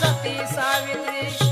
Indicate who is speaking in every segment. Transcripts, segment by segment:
Speaker 1: ಸತಿ ಸಾವಿತ್ರಿ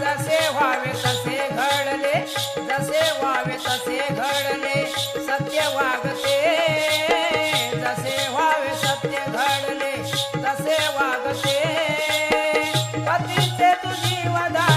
Speaker 1: जसे व्हावे तसे घडले जसे व्हावे तसे घडले सत्य वागते. जसे व्हावे सत्य घडले तसे वागते. पतीचे तुझी वदा